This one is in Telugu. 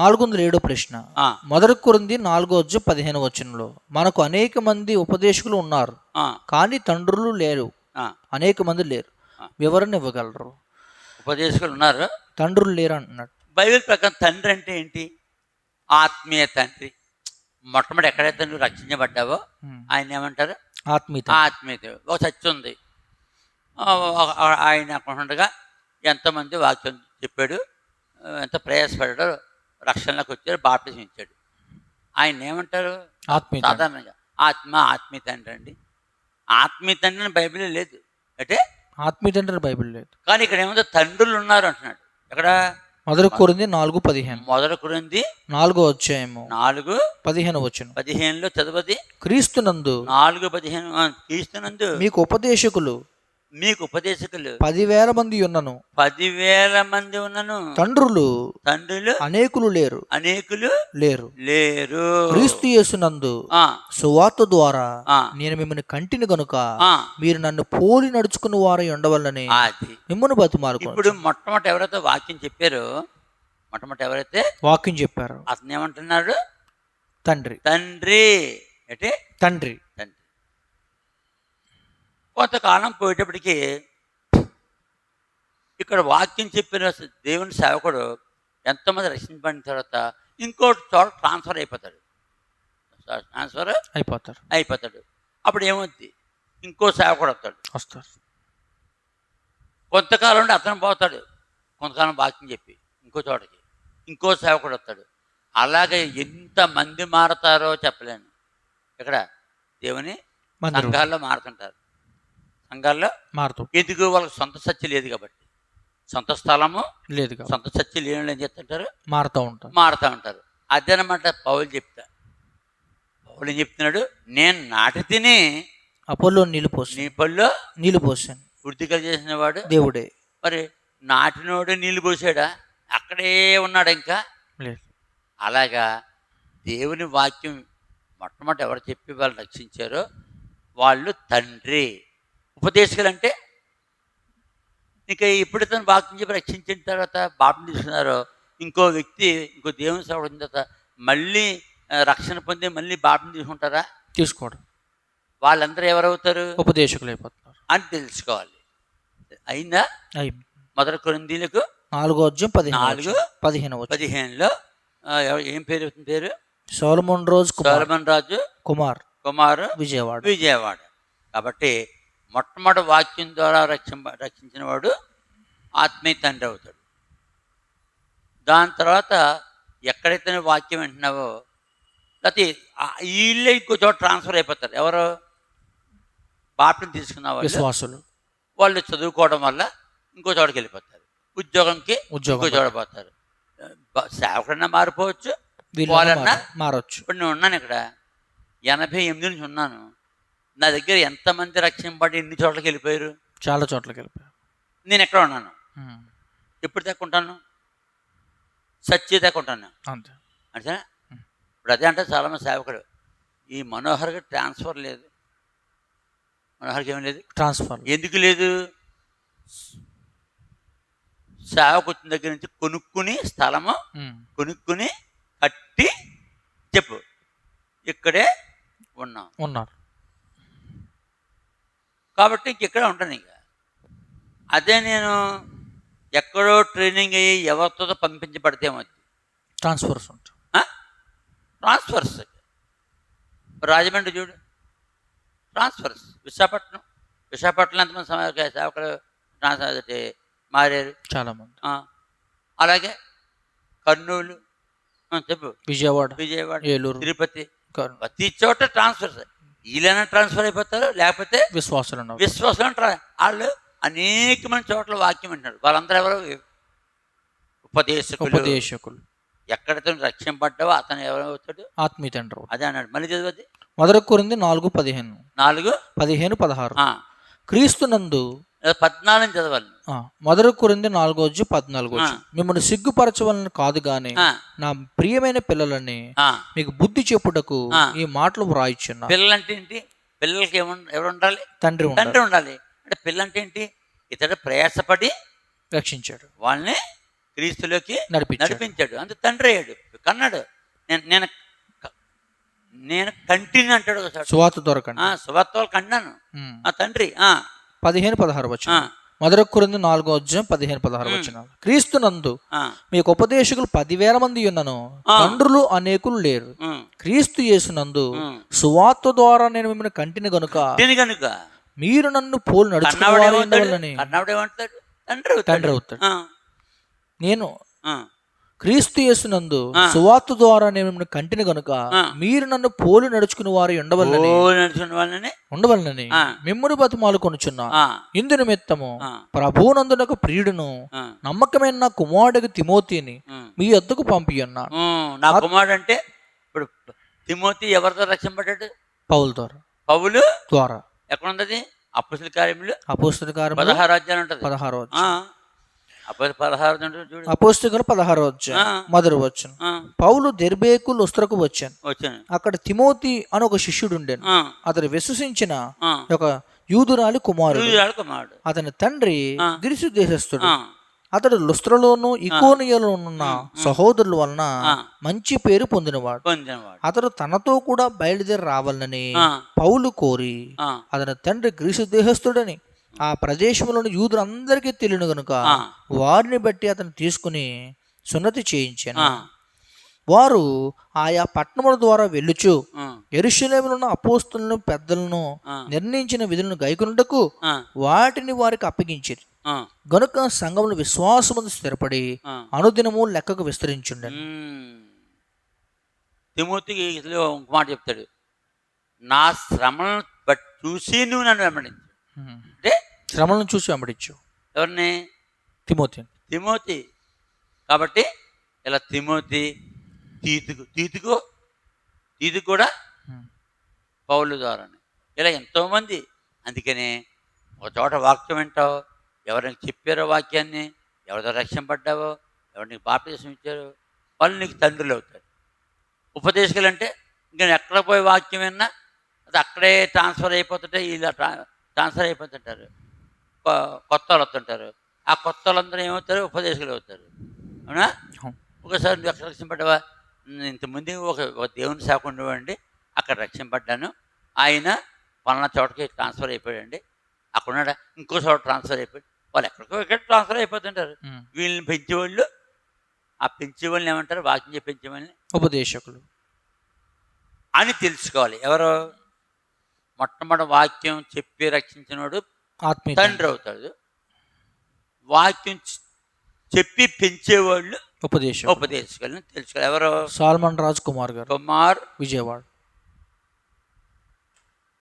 నాలుగు వందల ఏడో ప్రశ్న మొదటి కొరింది నాలుగో వచ్చి పదిహేను వచనంలో మనకు అనేక మంది ఉపదేశకులు ఉన్నారు కానీ తండ్రులు లేరు. అనేక మంది లేరు. వివరణ ఇవ్వగలరు. ఉపదేశకులు ఉన్నారు? తండ్రులు లేరు అంటున్నాడు. బైబిల్ ప్రకారం తండ్రి అంటే ఏంటి? ఆత్మీయ తండ్రి. మొట్టమొదటి ఎక్కడైతే నువ్వు రక్షించబడ్డావో. ఆయన ఏమంటారు? ఆత్మీయత ఆత్మీయత ఒక చర్చ ఉంది. ఆయన అక్కడ ఎంతమంది వాక్యం చెప్పాడు ఎంత ప్రయాసపడ్డాడు రక్షణలోకి వచ్చాడు బాప్టిజం ఇచ్చాడు ఆయన ఏమంటారు ఆత్మీయత సాధారణంగా ఆత్మ ఆత్మీయ తండ్రి అండి. ఆత్మీయ తండ్రి అని బైబిల్లో లేదు. అంటే? ఆత్మీయత అంటే బైబిల్ లేదు. కానీ ఇక్కడ ఏముందో తండ్రులు ఉన్నారు అంటున్నాడు. ఇక్కడ మొదటి కొరింది నాలుగు పదిహేను. మొదటి కురింది నాలుగో అధ్యాయము. నాలుగు పదిహేను వచ్చును పదిహేనులో చదవది? క్రీస్తునందు నాలుగు పదిహేను క్రీస్తునందు మీకు ఉపదేశకులు మీకు ఉపదేశకులు. పదివేల మంది ఉన్నను. పదివేల మంది ఉన్నను. తండ్రులు తండ్రులు అనేకులు లేరు. అనేకులు లేరు. లేరు. క్రీస్తు యేసునందు సువార్త ద్వారా ఆ, నేను మిమ్మల్ని కంటిని గనుక మీరు నన్ను పోలి నడుచుకున్న వారై ఉండవల్లని మిమ్మల్ని బతుమారుకు ఇప్పుడు మొట్టమొదటి ఎవరైతే వాక్యం చెప్పారో మొట్టమొదటి ఎవరైతే వాక్యం చెప్పారు. అతను ఏమంటున్నాడు? తండ్రి. తండ్రి. అంటే తండ్రి. కొంతకాలం పోయేటప్పటికి ఇక్కడ వాక్యం చెప్పిన దేవుని సేవకుడు ఎంతోమంది రక్షించబడిన తర్వాత ఇంకో చోట ట్రాన్స్ఫర్ అయిపోతాడు. ట్రాన్స్ఫర్ అయిపోతారు అయిపోతాడు. అప్పుడు ఏమవుద్ది? ఇంకో సేవకుడు వస్తాడు. వస్తారు కొంతకాలం ఉండి అతను పోతాడు. కొంతకాలం వాక్యం చెప్పి ఇంకో చోటకి. ఇంకో సేవకుడు వస్తాడు. అలాగే ఎంతమంది మారతారో చెప్పలేను. ఇక్కడ దేవుని సంఘాల్లో మారుతుంటారు. సంఘాల్లో మారుతూ ఎందుకు వాళ్ళకి సొంత సత్య లేదు కాబట్టి? సొంత స్థలము లేదు సొంత సత్య లేని ఏం చెప్తుంటారు మారుతూ ఉంటారు. మారుతూ ఉంటారు. అదేనమాట పౌలు చెప్తా. పౌలు ఏం చెప్తున్నాడు? నేను నాటి తిని అపోలో నీళ్ళు పోసి నీ పళ్ళు నీళ్ళు పోసాను. వృద్ధికలు చేసిన వాడు దేవుడే. మరి నాటినోడు నీళ్ళు పోసాడా? అక్కడే ఉన్నాడు ఇంకా. లేదు. అలాగా దేవుని వాక్యం మొట్టమొదటి ఎవరు చెప్పి వాళ్ళు రక్షించారో వాళ్ళు తండ్రి. ఉపదేశకులు అంటే ఇక ఇప్పుడు తను వాక్యం చెప్పి రక్షించిన తర్వాత బాప్ని తీసుకున్నారో ఇంకో వ్యక్తి ఇంకో దేవుని వచ్చిన తర్వాత మళ్ళీ రక్షణ పొంది మళ్ళీ బాప్ని తీసుకుంటారా? తీసుకోవడం. వాళ్ళందరూ ఎవరవుతారు? ఉపదేశకులు అయిపోతున్నారు. అని తెలుసుకోవాలి. అయిందా? అయి మొదటి కొరిందీలకు నాలుగో అధ్యాయం పదిహేను నాలుగు. పదిహేను పదిహేనులో ఏం పేరు అవుతుంది పేరు? సోలమోన్ రోజు సోలమన్ రాజు కుమార్. కుమారు విజయవాడ. విజయవాడ. కాబట్టి మొట్టమొదటి వాక్యం ద్వారా రక్షింప రక్షించిన వాడు ఆత్మీయ తండ్రి అవుతాడు. దాని తర్వాత ఎక్కడైతే వాక్యం వింటున్నావో లేకపోతే వీళ్ళే ఇంకో చోట ట్రాన్స్ఫర్ అయిపోతారు. ఎవరు? బాప్టిని తీసుకున్న వాళ్ళు వాళ్ళు చదువుకోవడం వల్ల ఇంకో చోటకి వెళ్ళిపోతారు. ఉద్యోగంకి ఇంకో ఉద్యోగం చోట పోతారు. సేవకుడన్నా మారిపోవచ్చు వీళ్ళన్నా వాళ్ళన్నా మార- మారొచ్చు. ఇప్పుడు నేను ఉన్నాను ఇక్కడ. ఎనభై ఎనిమిది నుంచి ఉన్నాను. నా దగ్గర ఎంతమంది రక్షింపబడి ఎన్ని చోట్లకి వెళ్ళిపోయారు? చాలా చోట్లకి వెళ్ళిపోయారు. నేను ఎక్కడ ఉన్నాను. ఎప్పుడు సత్య దాకా ఉంటాను. అంతే. అంటే ఇప్పుడు అదే అంటే చాలామంది సేవకుడు ఈ మనోహర్కి ట్రాన్స్ఫర్ లేదు. మనోహర్కి ఏం లేదు. ట్రాన్స్ఫర్ ఎందుకు లేదు? సేవకు వచ్చిన దగ్గర నుంచి కొనుక్కుని స్థలము. కొనుక్కుని కట్టి చెప్పు. ఇక్కడే ఉన్నాం. ఉన్నారు. కాబట్టి ఇంక ఇక్కడే ఉంటాను ఇక. అదే నేను ఎక్కడో ట్రైనింగ్ అయ్యి ఎవరితో పంపించబడితే ట్రాన్స్ఫర్స్ ఉంటాయి. ట్రాన్స్ఫర్స్. రాజమండ్రి చూడు. ట్రాన్స్ఫర్స్. విశాఖపట్నం. విశాఖపట్నం ఎంతమంది సమయ సేవకులు ట్రాన్స్ఫర్ మారారు. చాలా మంది ఆ, అలాగే కర్నూలు. చెప్పు. విజయవాడ విజయవాడ ఏలూరు. తిరుపతి. ప్రతి చోట ట్రాన్స్ఫర్స్. వీళ్ళైనా ట్రాన్స్ఫర్ అయిపోతారు లేకపోతే విశ్వాసులు ఉన్నారు విశ్వాసం ట్రా- వాళ్ళు అనేకమైన చోట్ల వాక్యం వింటున్నారు. వాళ్ళందరూ ఎవరు? ఉపదేశకులు. ఉపదేశకులు. ఎక్కడితో రక్షింపడ్డావో అతను ఎవరు అవుతాడు? ఆత్మీయ తండ్రి అదే అన్నాడు. మళ్ళీ చదివద్ది. మొదటి కొరింది నాలుగు పదిహేను. నాలుగు పదిహేను పదహారు. ఆ, క్రీస్తునందు లేదా పద్నాలుగు చదవాలి. మొదటి కొరింది నాలుగో వచ్చి పద్నాలుగు వచ్చి మిమ్మల్ని సిగ్గుపరచవలని కాదు గాని నా ప్రియమైన పిల్లలని. మీకు బుద్ధి చెప్పుటకు. ఈ మాటలు వ్రాయిచున్నా. పిల్లలంటే ఏంటి? పిల్లలకి ఎవరు ఉండాలి తండ్రి ఉండాలి. తండ్రి ఉండాలి. అంటే పిల్లంటే ఏంటి? ఇతడు ప్రయాసపడి రక్షించాడు. వాళ్ళని క్రీస్తులోకి నడిపించాడు. నడిపించాడు. అంత తండ్రి అయ్యాడు. కన్నాడు. నేను నేను నేను కంటిని అంటాడు సువాత దొరకండి సువార్తలు కన్నాను. ఆ తండ్రి ఆ, పదిహేను పదహారు వచ్చిన ఆ, మొదటి కొరింది నాలుగో అధ్యాయం పదిహేను పదహారు వచ్చిన క్రీస్తు నందు మీకు ఉపదేశకులు పదివేల మంది ఉన్నను. తండ్రులు అనేకులు లేరు. క్రీస్తు యేసునందు ఉమ్. సువార్త ద్వారా నేను మిమ్మల్ని కంటిని గనుక కనుక మీరు నన్ను పోలు ఏమంటాడు? తండ్రి అవుతాడు. నేను క్రీస్తు యేసునందు. సువార్త ద్వారా నేను మిమ్మల్ని కంటిని గనుక. మీరు నన్ను పోలు నడుచుకుని వారు ఉండవలనని ఆ. మిమ్ముని బతుమాలు కొనుచున్నా. ఇందు నిమిత్తము ప్రభునందునకు ప్రియుడును నమ్మకమైన నా కుమారుడికి తిమోతిని. మీ వద్దకు పంపి ఉమ్, నా కుమారుడు అంటే ఇప్పుడు తిమోతి ఎవరితో రక్షింపడ్డాడు పౌల ద్వారా. పౌలు ద్వారా. ఎక్కడున్నది అప్పసుల కార్యములు? అపోస్తుల కార్యములు పదహారు అధ్యాయం ఉంటుంది. పదహారో అపోస్తుల పదహారో వచ్చాను. మొదటి వచ్చాను పౌలు దెర్బేకు లుస్త్రకు వచ్చాను. వచ్చాను. అక్కడ తిమోతి అని ఒక శిష్యుడు ఉండేను ఆ, అతడు విశ్వసించిన. ఒక యూదురాలి కుమారుడు. అతని తండ్రి. గిరిసు దేశస్థుడు. అతడు లుస్త్రలోను ఇకోనియలో ఉన్న సహోదరుల వలన. మంచి పేరు పొందినవాడు. అతడు తనతో కూడా బయలుదేరి రావాలని పౌలు కోరి అతని తండ్రి గ్రీసు దేహస్థుడని ఆ ప్రదేశంలోని యూదులందరికీ తెలియను గనుక. వారిని బట్టి అతను తీసుకుని సున్నతి చేయించాను. వారు ఆయా పట్టణముల ద్వారా వెళ్ళుచు ఆ, ఎరుషలేములో ఉన్న అపోస్తులను పెద్దలను. నిర్ణయించిన విధులను గైకొనుటకు వాటిని వారికి అప్పగించారు. గనుక సంఘములు విశ్వాసముందు స్థిరపడి. అనుదినము లెక్కకు విస్తరించుండెను. మ్మ్. తిమోతికి ఇంకో మాట చెప్తాడు. నా శ్రమలను బట్టి చూసి నువ్వు నన్ను వెంబడించు. శ్రమలను చూసి వెంబడించు. ఎవరిని? Timothy Timothy. కాబట్టి ఇలా తిమోతి తీతుకు తీతుకు తీతుకు కూడా పౌలు ద్వారానే. ఇలా ఎంతోమంది. అందుకనే ఒక చోట వాక్యం వింటావు ఎవరికి చెప్పారో వాక్యాన్ని ఎవరితో రక్షింపడ్డావో ఎవరు నీకు బాప్తీసం ఇచ్చారో వాళ్ళు నీకు తండ్రులు అవుతారు. ఉపదేశకులు అంటే ఇంకా ఎక్కడ పోయి వాక్యం విన్నా అది అక్కడే ట్రాన్స్ఫర్ అయిపోతుంటే ఇలా ట్రా ట్రాన్స్ఫర్ అయిపోతుంటారు. కొత్త వాళ్ళు వస్తుంటారు ఆ కొత్త వాళ్ళందరూ ఏమవుతారు? ఉపదేశకులు అవుతారు అవునా. ఒకసారి నువ్వు ఎక్కడ రక్షింపడ్డావా నేను ఇంతకుముందు ఒక ఒక దేవుని శాఖ ఉండేవాడిని. అక్కడ రక్షింపడ్డాను. ఆయన పలానా చోటకి ట్రాన్స్ఫర్ అయిపోయాడండి. అక్కడ ఉన్నాడా ఇంకో చోట ట్రాన్స్ఫర్ అయిపోయాడు. వాళ్ళు ఎక్కడికో ఎక్కడ ట్రాన్స్ఫర్ అయిపోతుంటారు. వీళ్ళని పెంచేవాళ్ళు ఆ పెంచేవాళ్ళని ఏమంటారు? వాకింగ్ పెంచే వాళ్ళని ఉపదేశకులు. అని తెలుసుకోవాలి. ఎవరు? మొట్టమొదటి వాక్యం చెప్పి రక్షించినవాడు ఆత్మీయ తండ్రి అవుతాడు వాక్యం చెప్పి పెంచేవాళ్ళు ఉపదేశం ఉపదేశకులని తెలుసుకోవాలి. ఎవరు? సాల్మన్ రాజ్ కుమార్ గారు. కుమార్ విజయవాడ.